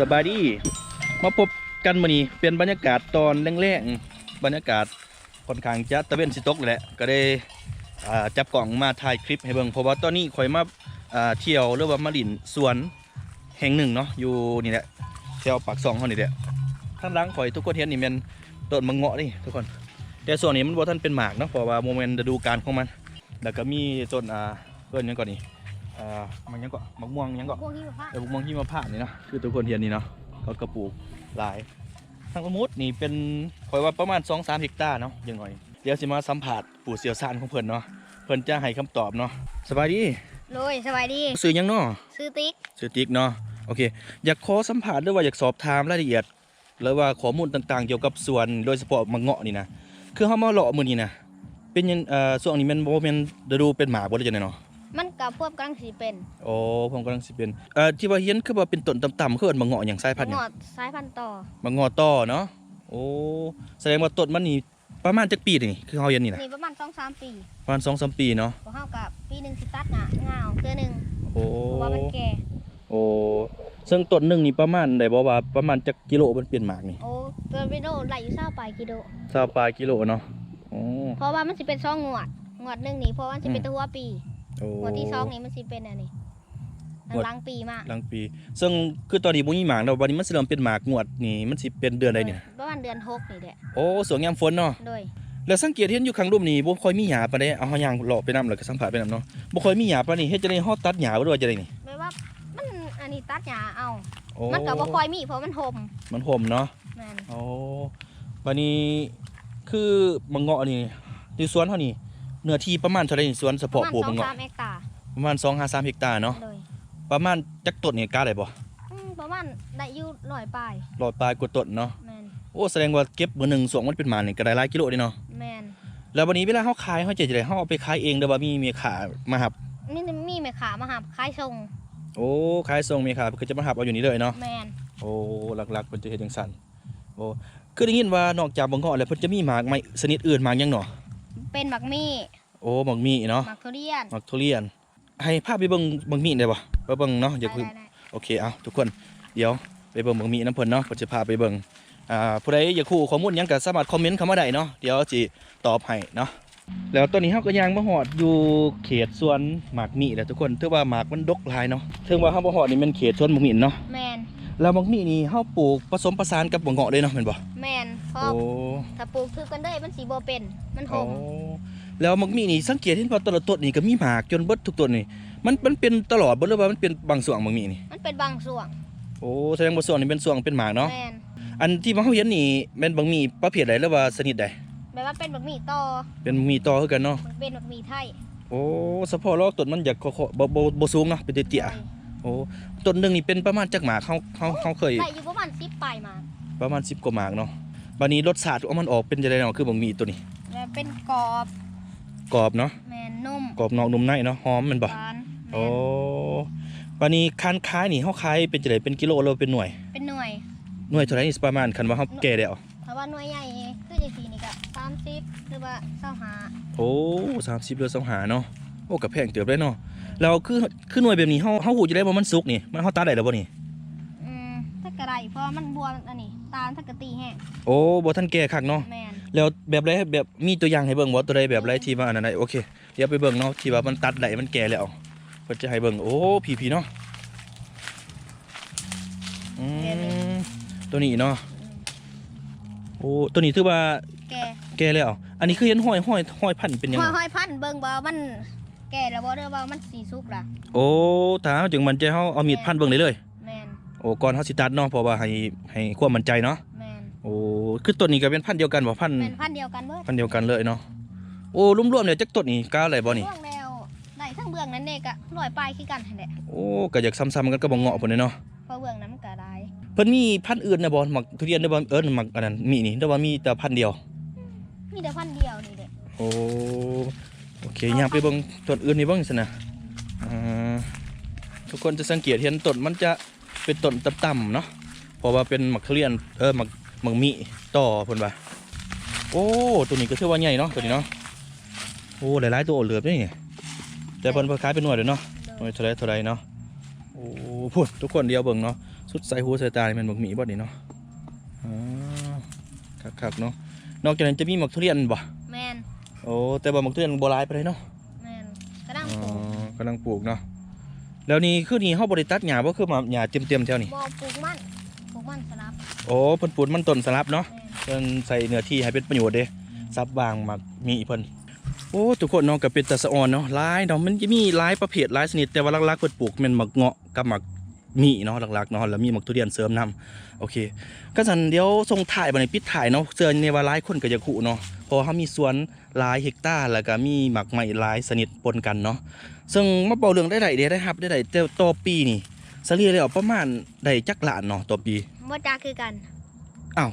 สบายดี มาพบกันมื้อนี้เป็นบรรยากาศตอนแรงๆบรรยากาศค่อนข้างจะตะเวนสิตกแหละก็ได้จับกล่องมาถ่ายคลิปให้เบิ่งเพราะว่าตอนนี้ข่อยมาาเที่ยวหรือว่ามาลินสวนแห่งหนึ่งเนาะอยู่นี่แหละแถวปากซองเฮานี่แหละทางหลังข่อยทุกคนเห็นนี่แม่นต้นมะเงาะนี่ทุกคนแต่ส่วนนี้มันบ่ทันเป็นหมากเนาะเพราะว่าโมเมนต์ฤดูกาลของมัน แล้วก็มีต้นอ่าเพิ่อนยังก่อนนี่ อ่ามันหยังก่อนมะม่วงหยังก่อนพวกที่แบบว่าแต่พวกมองที่มาผ่านนี่เนาะคือทุกคนเห็นนี่เนาะเขากระปลูกหลายทางสมุดนี่เป็นคอยว่าประมาณ2อสามเฮกตาร์เนาะอย่างน้อยเดี๋ยวสิมาสัมผัสปู่เสียวซานของเพิ่นเนาะเพิ่นจะให้คำตอบเนาะสบายดีโรยสบายดีซื้อหยังเนาะ ซื้อติ๊กซื้อติ๊กเนาะโอเค อยากขอสัมผัสหรือว่าอยากสอบถามรายละเอียด หรือว่าข้อมูลต่างๆ เกี่ยวกับสวนโดยเฉพาะมะเงาะนี่นะคือเฮามาเลาะมื้อนี้นะเป็นยังเอ่อช่วงนี้แมันบ่แม่นฤดูเป็นหมากบ่ได้จังได๋เนาะ มันกับพวกกำลังสีเป็นโอ้ผมกำลังสิเป็นเอ่อที่ว่าเฮียนคือว่าเป็นต้นต่ำๆคือว่ามาเงาะหยังสายพันธุ์หหยังงอดสายพันธุ์ต่อมางอต่อเนาะโอ้แสดงว่าต้นมันนี่ประมาณจักปีนี่คือเฮาเห็นนี่นะนี่ประมาณสองสามปีประมาณ2-3ปีเนาะพอเข้ากับปีหนึ่งสิตัดหนาเงาเทื่อหนึ่งโอ้ เพราะว่ามันแก่โอ้ซึ่งต้นหนึงนี่ประมาณได้บ่ว่าประมาณจักกิโลมันเปลี่ยนหมากนี่โอ้เกินไปโดไหลอยู่เศร้าไปกิโล20ปลายกิโลเนาะโอ้ เพราะว่ามันสิเป็นช่องงวดงวดหนึ่งนี่เพราะว่ามันสิเป็นอืม ตัวปี โอ้งวดที่สองนี่มันสิเป็นอันนี้งวดหลังปีมากหลังปี ซึ่งคือตอนนี้บ่มีหมากแล้ววันนี้มันสิเริ่มเป็นหมากงวดนี่มันสิเป็นเดือนใดนี่นะประมาณเดือนหกนี่แหละโอ้สวงยามฝนเนาะโดยแล้วสังเกตเห็นอยู่ข้างรูปนี่บ่ค่อยมีหญ้าปานใดเอาเฮาย่างเลาะไปนํแล้วก็สัมผัสไปนํเนาะบ่ค่อยมีหญ้าปานนี้เฮ็ดจังได๋เฮาตัดหญ้าบ่รู้ว่าจังได๋นี่แปลว่ามันอันนี้ตัดหญ้าเอาโอ้มันกับว่าคอยมีเพราะมันห่มมันห่มเนาะแม่นโอ้วันนี้คือมังเงาะนี่ในสวนเท่านี้ เนื้อที่ประมาณเท่าไหรนี่สวนเฉประพาะมาณปลูกสอมังงเงาะสามเอกตาร์ประมาณ2 5 3เฮกตาร์เนาะโดยประมาณจักต้นนี่กล้าได้บ่อืมประมาณได้อยู่ร้อยปลายรอดปลายกว่าต้นเนาะแมนโอ้แสดงว่าเก็บมื้อหนึงสวงมันเป็นหมานี่ก็ได้หลายกิโลเด้เนาะแมนแล้ววันนี้เวลาเฮาขายเฮาจะจะได้เฮาเอาไปขายเองหรือว่ามีเมียขามาหับ นี่มีแม่ขามาหับคล้ายทรงโอ้ขายส่งเมียขาก็จะมาหับเอาอยู่นี่เลยเนาะ แมนโอ้หลักๆเพิ่นจะเฮ็ดจังซั่นโอ้คือได้ยินว่านอกจากมังเงาะแล้วเพิ่นจะมีหมากไม้ชนิดอื่นหมากหยังเนาะ เป็นหมักมี่โอ้หมากมีเนาะหมักทุเรียนหมากทุเรียน ให้พาไปเบิ่งหมากมีได้บ่ไปเบิ่งเนาะอย่าได้คือได้ได้โอเคเอาทุกคนเดี๋ยวไปเบิ่งบางมีน้ำเพิ่นเนาะเพิ่นจะพาไปเบิ่งอ่าผู้ใดอยากคู่ข้อมูลหยังก็สามารถคอมเมนต์เข้ามาได้เนาะเดี๋ยวสิตอบให้เนาะแล้วตอนนี้เฮาก็ย่างมาฮอดอยู่เขตสวนหมากมีแหละทุกคนถือว่าหมากมันดกหลายเนาะถึงว่าเฮาบ่ฮอดนี่มันเขตสวนหมากมีเนาะแมน แล้วหมากมีนี่เฮาปลูกผสมผสานกับบ่เงาะเลยเนาะแม่นบ่แมนเพราะโอ้ถ้าปลูกคือกันได้มันสีโบเป็น มันโอ้ห่มแล้วหมากมีนี่สังเกตเห็นว่าแต่ละต้นนี่ก็มีหมากจนเบิดทุกต้นนี่มันมันเป็นตลอดบ่หรือว่ามันเป็นบางส่วนหมากมีนี่มันเป็นบางส่วนโอ้แสดงว่าส่วนนี้เป็นส่วนเป็นหมากเนาะแมนอันที่มาเฮาเห็นนี่แม่นบางมีประเภทใดหรือว่าชนิดใดแปลว่าเป็นหมักมี่ต่อเป็นมีต่อคือกันเนาะมันเป็นหมักมี่ไทยโอ้เฉพาะลอกต้นมันอยากขอๆบ่บ่บ่สูงเนาะเป็นเตี้ยๆ โอ้ต้นหนึงนี่เป็นประมาณจักหมากเฮาเฮาเฮาเคยได้อยู่ประมาณสิบปลายหมากประมาณ10กว่าหมากเนาะบัดนี้รสชาติของมันออกเป็นจังไดเนาะคือบางมีตัวนี้แล้วเป็นกรอบกรอบเนาะแมนนุ่มกรอบนอกนุ่มในเนาะหอมแมันบ่หวานแม่นโอ้บัดนี้คันขายนี่เฮาขายเป็นจังไดเป็นกิโลหรือเป็นหน่วยเป็นหน่วย หน่วยเท่าไหร่นี่ประมาณคันว่าเฮาแก่แล้วถ้าว่าหน่วยใหญ่คือจะสีนี่ก็สามสิบหรือว่าเศร้าหาโอ้30หรือ25เนาะโอ้ก็แพงเติบได้เนาะ แล้วคือคือหน่วยแบบนี้เฮาเฮาฮู้จะได้ว่ามันสุกนี่มันเฮาตัดได้แล้วบ่นี่อืมถ้ากระไรเพราะมันบวมอันนี้ตาลถ้ากระตีแห้งโอ้บ่ทันแก่คักเนาะแมนแล้วแบบไรแบบมีตัวอย่างให้เบิ่งบ่ตัวใดแบบไรที่ว่าอันนั้นได้โอเคเดี๋ยวไปเบิ่งเนาะที่ว่ามันตัดได้มันแก่แล้วเพิ่นจะให้เบิ่งโอ้ผีๆเนาะอืมตัวนี้เนาะโอ้ตัวนี้ถือว่าแกแก่แล้ว อันนี้คือเห็นห้อยห้อยห้อยพันธุ์เป็นหยังห้อยไงห้อยพันเบิ่งบ่มัน แก่แล้วบ่เด้อว่ามันสีสุกล่ะโอ้ถ้าเฮาจึงมันใจเฮาเอามีดพันเบิ่งได้เลย แมนโอ้ก่อนเฮาสิตัดเนาะเพราะว่าให้ให้ความมั่นใจเนาะแมนโอ้คือต้นนี้ก็เป็นพันธุ์เดียวกันบ่พันธุ์แมนพันเดียวกันเบิดพันธุ์เดียวกันเลยเนาะโอ้รวมๆเนี่ยจักต้นนี่กล้าอะไรบ่นี่ เบื้องแล้วได้ทั้งเบื้องนั้นเด็กอะร้อยปลายคือกันหั่นแหละโอ้ก็อยากซ้ำๆกันก็บ่เงาะพุ่นเด้เนาะเพราะเบื้องนั้นมันก็ได้เพิ่นมีพันธุ์อื่นนะบ่หมักทุเรียนได้บ่เอิ้นหมักอันนั้นมีนี่แต่ว่ามีแต่พันธุ์เดียว มีแต่พันเดียวนี่เด็กโอ้ โอเคย่างไปเบิ่งต้นอื่นนี่บิ่งซั่นนะอ่าทุกคนจะสังเกตเห็นต้นมันจะเป็นต้นต่ำๆเนาะเพราะว่าเป็นหมักทุเรียนเออหมักหมักมีต่อพ่นว่าโอ้ตัวนี้ก็ถือว่าใหญ่เนาะตัวนี้เนาะโอ้หลายๆตัวเหลือบนี่แต่พ่นเพิ่นขายเป็นหน่วยเด้อเนาะหน่วยเท่าไรเท่าไรเนาะโอ้พูดทุกคนเดียวเบิ่งเนาะสุดใส่หูใส่ตาเนี่แมันบักมีบ่นี่เนาะอ๋อคักๆเนาะนอกจากนั้นจะมีหมักทุเรียนบ่ โอ้แต่ว่าหมักทุเรียนบ่หลายไปเลยเนาะแมนกระดังอ๋อปลูกกำลังปลูกเนาะแล้วนี่คือนี่เฮาบ่ได้ตัดหญ้าบ่คือมาหญ้าเต็มๆแถวนี้บ่ปลูกมันปลูกมันสลับโอ้เพิ่นปลูกมันต้นสลับเนาะ แมนเพิ่นใส่เนื้อที่ให้เป็นประโยชน์เด้ซับบางมักมีเพิ่นโอ้ทุกคนเนาะก็เป็นตาสะออนเนาะหลายเนาะมันจะมีหลายประเภทหลายชนิดแต่ว่าหลักๆเพิ่นปลูกแม่นหมักเงาะกับหมัก มีเนาะหลักๆเนาะแล้วมีหมักทุเรียนเสริมนํโอเค ก็สันเดี๋ยวส่งถ่ายบัดนี้ปิดถ่ายเนาะเสื้อในว่าหลายคนก็จะคู่เนาะเพราะว่าเฮามีสวนหลายเฮกตาร์แล้วก็มีหมักไม้หลายชนิดปนกันเนาะซึ่งมาเป่าเรื่องได้ไดเด้ได้รับได้ไดแต่ต่อปีนี่เฉลี่ยแล้วประมาณได้จักล้านเนาะต่อปีบ่จ้าคือกันอ้าว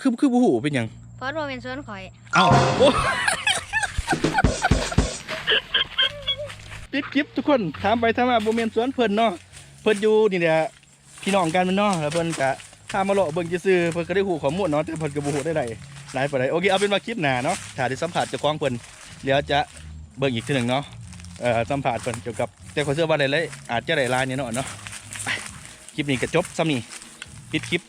คือคือบ่ฮู้เป็นหยังเพราะว่าเป็นสวนข่อยเอาโอ้ปิดคลิปทุกคนถามไปถามมาบ่แม่นสวนเพิ่นเนาะเพิ่นอยู่นี่แหละพี่น้องกันมันเนาะแล้วเพิ่นกะถ้ามาเลาะเบิ่งซื่อๆเพิ่นก็ได้หูข้อมูลเนาะแต่เพิ่นก็บ่ฮู้ได้ใดหลายปานใดโอเคเอาเป็นว่าคลิปหน้าเนาะถ้าได้สัมผัสเจ้าของเพิ่นเดี๋ยวจะเบิ่งอีกทีหนึงเนาะเอ่อสัมผัสเพิ่นเกี่ยวกับแต่ขอเชื่อว่าหลายๆอาจจะได้หลายแน่นอนเนาะคลิปนี้ก็จบซ้ำนี่ปิดคลิป